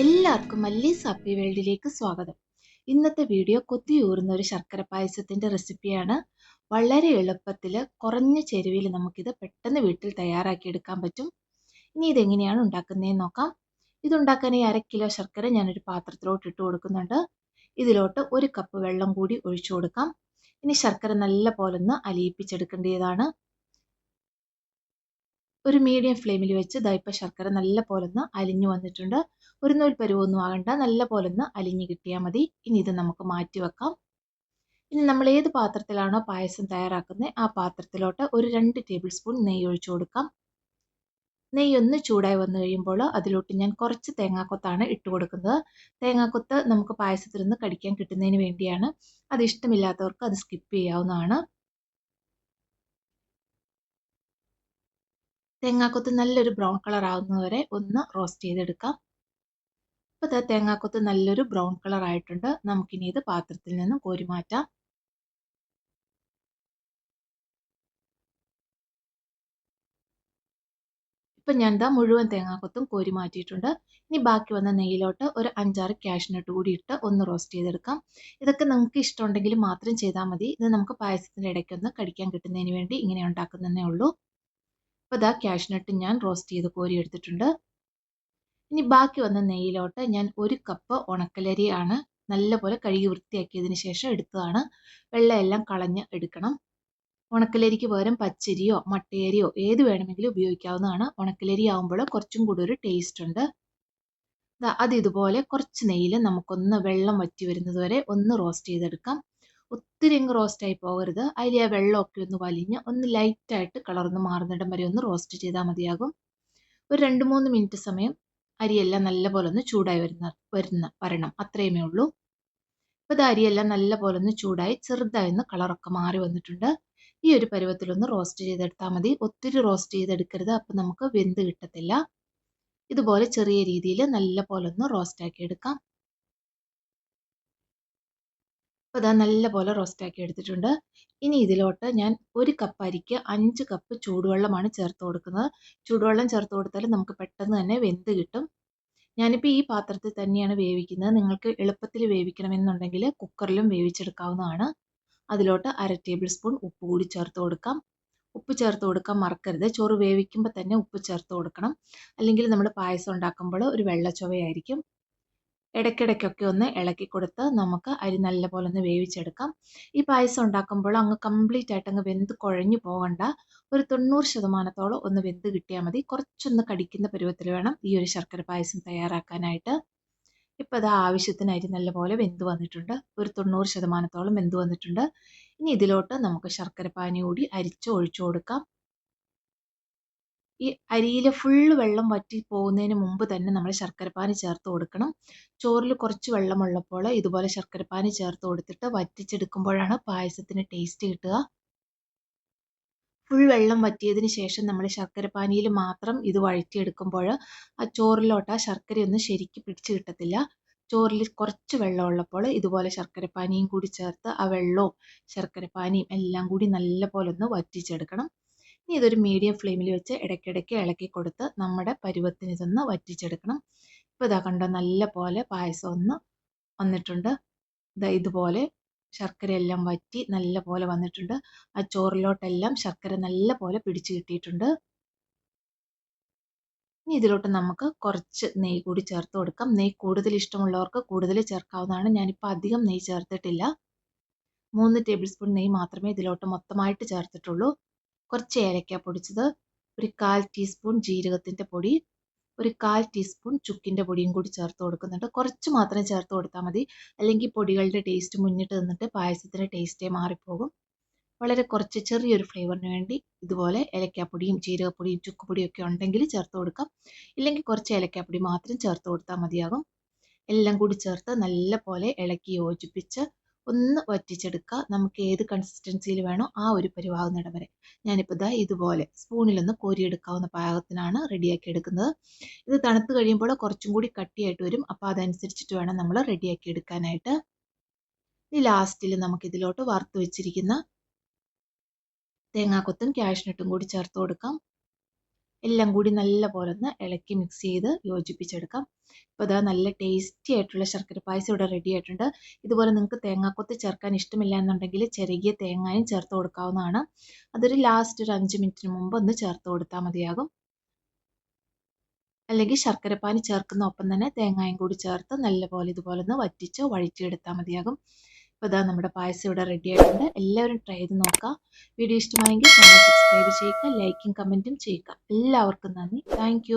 എല്ലാവർക്കും മല്ലീസ് ഹാപ്പി വേൾഡിലേക്ക് സ്വാഗതം. ഇന്നത്തെ വീഡിയോ കൊത്തിയൂറുന്ന ഒരു ശർക്കര പായസത്തിന്റെ റെസിപ്പിയാണ്. വളരെ എളുപ്പത്തിൽ കുറഞ്ഞ ചെരുവിൽ നമുക്കിത് പെട്ടെന്ന് വീട്ടിൽ തയ്യാറാക്കിയെടുക്കാൻ പറ്റും. ഇനി ഇതെങ്ങനെയാണ് ഉണ്ടാക്കുന്നതെന്ന് നോക്കാം. ഇതുണ്ടാക്കാൻ ഈ അര കിലോ ശർക്കര ഞാനൊരു പാത്രത്തിലോട്ട് ഇട്ട് കൊടുക്കുന്നുണ്ട്. ഇതിലോട്ട് ഒരു കപ്പ് വെള്ളം കൂടി ഒഴിച്ചു കൊടുക്കാം. ഇനി ശർക്കര നല്ല പോലൊന്ന് അലിയിപ്പിച്ചെടുക്കേണ്ടതാണ്. ഒരു മീഡിയം ഫ്ലെയിമിൽ വെച്ച് ദൈപ്പ ശർക്കര നല്ല പോലെ ഒന്ന് അലിഞ്ഞു വന്നിട്ടുണ്ട്. ഒരു നൂൽ പരുവൊന്നും ആകണ്ട നല്ല പോലെ ഒന്ന് അലിഞ്ഞു കിട്ടിയാൽ മതി. ഇനി ഇത് നമുക്ക് മാറ്റി വെക്കാം. ഇനി നമ്മൾ ഏത് പാത്രത്തിലാണോ പായസം തയ്യാറാക്കുന്നത് ആ പാത്രത്തിലോട്ട് ഒരു രണ്ട് ടേബിൾ സ്പൂൺ നെയ്യ് ഒഴിച്ചു കൊടുക്കാം. നെയ്യ് ഒന്ന് ചൂടായി വന്നു കഴിയുമ്പോൾ അതിലോട്ട് ഞാൻ കുറച്ച് തേങ്ങാക്കൊത്താണ് ഇട്ട് കൊടുക്കുന്നത്. തേങ്ങാക്കൊത്ത് നമുക്ക് പായസത്തിൽ നിന്ന് കടിക്കാൻ കിട്ടുന്നതിന് വേണ്ടിയാണ്. അത് ഇഷ്ടമില്ലാത്തവർക്ക് അത് സ്കിപ്പ് ചെയ്യാവുന്നതാണ്. തേങ്ങാക്കൊത്ത് നല്ലൊരു ബ്രൗൺ കളർ ആവുന്നതുവരെ ഒന്ന് റോസ്റ്റ് ചെയ്തെടുക്കാം. ഇപ്പോൾ ഇത് തേങ്ങാക്കൊത്ത് നല്ലൊരു ബ്രൗൺ കളർ ആയിട്ടുണ്ട്. നമുക്കിനി ഇത് പാത്രത്തിൽ നിന്നും കോരി മാറ്റാം. ഇപ്പം ഞാൻ ഇതാ മുഴുവൻ തേങ്ങാക്കൊത്തും കോരി മാറ്റിയിട്ടുണ്ട്. ഇനി ബാക്കി വന്ന നെയ്യിലോട്ട് ഒരു അഞ്ചാറ് ക്യാഷ്നട്ട് കൂടി ഇട്ട് ഒന്ന് റോസ്റ്റ് ചെയ്തെടുക്കാം. ഇതൊക്കെ നിങ്ങൾക്ക് ഇഷ്ടമുണ്ടെങ്കിൽ മാത്രം ചെയ്താൽ മതി. ഇത് നമുക്ക് പായസത്തിന്റെ ഇടയ്ക്കൊന്ന് കടിക്കാൻ കിട്ടുന്നതിന് വേണ്ടി ഇങ്ങനെ ഉണ്ടാക്കുന്നതേ ഉള്ളൂ. അപ്പോൾ ഇതാ ക്യാഷ്നട്ട് ഞാൻ റോസ്റ്റ് ചെയ്ത് കോരി എടുത്തിട്ടുണ്ട്. ഇനി ബാക്കി വന്ന നെയ്യിലോട്ട് ഞാൻ ഒരു കപ്പ് ഉണക്കലരിയാണ് നല്ലപോലെ കഴുകി വൃത്തിയാക്കിയതിന് ശേഷം എടുത്തതാണ്. വെള്ളമെല്ലാം കളഞ്ഞ് എടുക്കണം. ഉണക്കലരിക്ക് പകരം പച്ചരിയോ മട്ടയരിയോ ഏത് വേണമെങ്കിലും ഉപയോഗിക്കാവുന്നതാണ്. ഉണക്കലരി ആകുമ്പോൾ കുറച്ചും കൂടി ഒരു ടേസ്റ്റ് ഉണ്ട്. അത് ഇതുപോലെ കുറച്ച് നെയ്യിൽ നമുക്കൊന്ന് വെള്ളം വറ്റി വരുന്നത് വരെ ഒന്ന് റോസ്റ്റ് ചെയ്തെടുക്കാം. ഒത്തിരി അങ്ങ് റോസ്റ്റ് ആയി പോകരുത്. അതിൽ ആ വെള്ളമൊക്കെ ഒന്ന് വലിഞ്ഞ് ഒന്ന് ലൈറ്റായിട്ട് കളർന്ന് മാറുന്നിടം വരെ ഒന്ന് റോസ്റ്റ് ചെയ്താൽ മതിയാകും. ഒരു രണ്ട് മൂന്ന് മിനിറ്റ് സമയം അരിയെല്ലാം നല്ലപോലെ ഒന്ന് ചൂടായി വരുന്ന വരുന്ന വരണം. അത്രയുമേ ഉള്ളൂ. അപ്പോൾ ഇത് അരിയെല്ലാം നല്ലപോലെ ഒന്ന് ചൂടായി ചെറുതായി ഒന്ന് കളറൊക്കെ മാറി വന്നിട്ടുണ്ട്. ഈ ഒരു പരുവത്തിലൊന്ന് റോസ്റ്റ് ചെയ്തെടുത്താൽ മതി. ഒത്തിരി റോസ്റ്റ് ചെയ്തെടുക്കരുത്. അപ്പം നമുക്ക് വെന്ത് കിട്ടത്തില്ല. ഇതുപോലെ ചെറിയ രീതിയിൽ നല്ലപോലെ ഒന്ന് റോസ്റ്റ് ആക്കി എടുക്കാം. അപ്പോൾ അതാ നല്ലപോലെ റോസ്റ്റ് ആക്കി എടുത്തിട്ടുണ്ട്. ഇനി ഇതിലോട്ട് ഞാൻ ഒരു കപ്പ് അരിക്ക് അഞ്ച് കപ്പ് ചൂടുവെള്ളമാണ് ചേർത്ത് കൊടുക്കുന്നത്. ചൂടുവെള്ളം ചേർത്ത് കൊടുത്താൽ നമുക്ക് പെട്ടെന്ന് തന്നെ വെന്ത് കിട്ടും. ഞാനിപ്പോൾ ഈ പാത്രത്തിൽ തന്നെയാണ് വേവിക്കുന്നത്. നിങ്ങൾക്ക് എളുപ്പത്തിൽ വേവിക്കണമെന്നുണ്ടെങ്കിൽ കുക്കറിലും വേവിച്ചെടുക്കാവുന്നതാണ്. അതിലോട്ട് അര ടേബിൾ സ്പൂൺ ഉപ്പ് കൂടി ചേർത്ത് കൊടുക്കാം. ഉപ്പ് ചേർത്ത് കൊടുക്കാൻ മറക്കരുത്. ചോറ് വേവിക്കുമ്പോൾ തന്നെ ഉപ്പ് ചേർത്ത് കൊടുക്കണം. അല്ലെങ്കിൽ നമ്മൾ പായസം ഉണ്ടാക്കുമ്പോൾ ഒരു വെള്ള ചുവയായിരിക്കും ഇടയ്ക്കിടയ്ക്കൊക്കെ ഒന്ന് ഇളക്കി കൊടുത്ത് നമുക്ക് അരി നല്ലപോലെ ഒന്ന് വേവിച്ചെടുക്കാം. ഈ പായസം ഉണ്ടാക്കുമ്പോൾ അങ്ങ് കംപ്ലീറ്റ് ആയിട്ട് അങ്ങ് വെന്ത് കുഴഞ്ഞു പോകണ്ട. ഒരു തൊണ്ണൂറ് ശതമാനത്തോളം ഒന്ന് വെന്ത് കിട്ടിയാൽ മതി. കുറച്ചൊന്ന് കടിക്കുന്ന പരുവത്തിൽ വേണം ഈ ഒരു ശർക്കര പായസം തയ്യാറാക്കാനായിട്ട്. ഇപ്പോൾ അത് ആവശ്യത്തിന് അരി നല്ലപോലെ വെന്ത് വന്നിട്ടുണ്ട്. ഒരു തൊണ്ണൂറ് ശതമാനത്തോളം വെന്ത് വന്നിട്ടുണ്ട്. ഇനി ഇതിലോട്ട് നമുക്ക് ശർക്കര പാനി കൂടി അരിച്ച് ഒഴിച്ചു കൊടുക്കാം. ഈ അരിയിൽ ഫുള്ള് വെള്ളം വറ്റി പോകുന്നതിന് മുമ്പ് തന്നെ നമ്മൾ ശർക്കരപ്പാനി ചേർത്ത് കൊടുക്കണം. ചോറിൽ കുറച്ച് വെള്ളമുള്ളപ്പോൾ ഇതുപോലെ ശർക്കരപ്പാനി ചേർത്ത് കൊടുത്തിട്ട് വറ്റിച്ചെടുക്കുമ്പോഴാണ് പായസത്തിന് ടേസ്റ്റ് കിട്ടുക. ഫുൾ വെള്ളം വറ്റിയതിന് ശേഷം നമ്മൾ ശർക്കരപ്പാനിയിൽ മാത്രം ഇത് വഴറ്റിയെടുക്കുമ്പോൾ ആ ചോറിലോട്ട് ആ ശർക്കരയൊന്നും ശരിക്ക് പിടിച്ച് കിട്ടത്തില്ല. ചോറിൽ കുറച്ച് വെള്ളം ഉള്ളപ്പോൾ ഇതുപോലെ ശർക്കരപ്പാനിയും കൂടി ചേർത്ത് ആ വെള്ളവും ശർക്കരപ്പാനിയും എല്ലാം കൂടി നല്ല പോലെ ഒന്ന് വറ്റിച്ചെടുക്കണം. ഇനി ഇതൊരു മീഡിയം ഫ്ലെയിമിൽ വെച്ച് ഇടയ്ക്കിടയ്ക്ക് ഇളക്കി കൊടുത്ത് നമ്മുടെ പരുവത്തിന് ഇതൊന്ന് വറ്റിച്ചെടുക്കണം. ഇപ്പോൾ ഇതാ കണ്ടോ നല്ല പോലെ പായസം ഒന്ന് വന്നിട്ടുണ്ട്. ഇതാ ഇതുപോലെ ശർക്കരയെല്ലാം വറ്റി നല്ല പോലെ വന്നിട്ടുണ്ട്. ആ ചോറിലോട്ടെല്ലാം ശർക്കര നല്ല പോലെ പിടിച്ചു കിട്ടിയിട്ടുണ്ട്. ഇനി ഇതിലോട്ട് നമുക്ക് കുറച്ച് നെയ്യ് കൂടി ചേർത്ത് കൊടുക്കാം. നെയ്യ് കൂടുതൽ ഇഷ്ടമുള്ളവർക്ക് കൂടുതൽ ചേർക്കാവുന്നതാണ്. ഞാനിപ്പോൾ അധികം നെയ്യ് ചേർത്തിട്ടില്ല. മൂന്ന് ടേബിൾ സ്പൂൺ നെയ്യ് മാത്രമേ ഇതിലോട്ട് മൊത്തമായിട്ട് ചേർത്തിട്ടുള്ളൂ. കുറച്ച് ഏലക്ക പൊടിച്ചത്. ഒരു കാൽ ടീസ്പൂൺ ജീരകത്തിന്റെ പൊടി ഒരു കാൽ ടീസ്പൂൺ ചുക്കിന്റെ പൊടിയും കൂടി ചേർത്ത് കൊടുക്കുന്നുണ്ട്. കുറച്ച് മാത്രം ചേർത്ത് കൊടുത്താൽ മതി. അല്ലെങ്കിൽ പൊടികളുടെ ടേസ്റ്റ് മുന്നിട്ട് നിന്നിട്ട് പായസത്തിന്റെ ടേസ്റ്റേ മാറിപ്പോകും. വളരെ കുറച്ച് ചെറിയൊരു ഫ്ലേവറിന് വേണ്ടി ഇതുപോലെ ഏലക്കാപ്പൊടിയും ജീരകപ്പൊടിയും ചുക്കുപൊടിയും ഒക്കെ ഉണ്ടെങ്കിൽ ചേർത്ത് കൊടുക്കാം. ഇല്ലെങ്കിൽ കുറച്ച് ഏലക്കാപ്പൊടി മാത്രം ചേർത്ത് കൊടുത്താൽ മതിയാകും. എല്ലാം കൂടി ചേർത്ത് നല്ല പോലെ ഇളക്കി യോജിപ്പിച്ച് ഒന്ന് വറ്റിച്ചെടുക്കുക നമുക്ക് ഏത് കൺസിസ്റ്റൻസിയിൽ വേണോ ആ ഒരു പരിവാകുന്നിടം വരെ. ഞാനിപ്പോൾ ഇതാ ഇതുപോലെ സ്പൂണിലൊന്ന് കോരിയെടുക്കാവുന്ന പാകത്തിനാണ് റെഡിയാക്കി എടുക്കുന്നത്. ഇത് തണുത്ത് കഴിയുമ്പോൾ കുറച്ചും കൂടി കട്ടിയായിട്ട് വരും. അപ്പോൾ അതനുസരിച്ചിട്ട് വേണം നമ്മൾ റെഡിയാക്കി എടുക്കാനായിട്ട്. ഇനി ലാസ്റ്റിൽ നമുക്കിതിലോട്ട് വറുത്ത് വെച്ചിരിക്കുന്ന തേങ്ങാക്കൊത്തും ക്യാഷ്നട്ടും കൂടി ചേർത്ത് കൊടുക്കാം. എല്ലാം കൂടി നല്ല പോലെ ഒന്ന് ഇളക്കി മിക്സ് ചെയ്ത് യോജിപ്പിച്ചെടുക്കാം. ഇപ്പോൾ ഇതാ നല്ല ടേസ്റ്റി ആയിട്ടുള്ള ശർക്കര പായസം ഇവിടെ റെഡി ആയിട്ടുണ്ട്. ഇതുപോലെ നിങ്ങൾക്ക് തേങ്ങാക്കൊത്ത് ചേർക്കാൻ ഇഷ്ടമില്ല എന്നുണ്ടെങ്കിൽ ചെറിയ തേങ്ങയും ചേർത്ത് കൊടുക്കാവുന്നതാണ്. അതൊരു ലാസ്റ്റ് ഒരു അഞ്ച് മിനിറ്റിന് മുമ്പ് ഒന്ന് ചേർത്ത് കൊടുത്താൽ മതിയാകും. അല്ലെങ്കിൽ ശർക്കരപ്പാനി ചേർക്കുന്ന ഒപ്പം തന്നെ തേങ്ങായും കൂടി ചേർത്ത് നല്ലപോലെ ഇതുപോലെ ഒന്ന് വറ്റിച്ച് വഴറ്റിയെടുത്താൽ മതിയാകും. ഇപ്പോൾ ഇതാ നമ്മുടെ പായസം ഇവിടെ റെഡി ആയിട്ടുണ്ട്. എല്ലാവരും ട്രൈ ചെയ്ത് നോക്കുക വീഡിയോ ഇഷ്ടമായെങ്കിൽ ചാനൽ സബ്സ്ക്രൈബ് ചെയ്യുക ലൈക്കും കമന്റും ചെയ്യുക. എല്ലാവർക്കും നന്ദി. താങ്ക്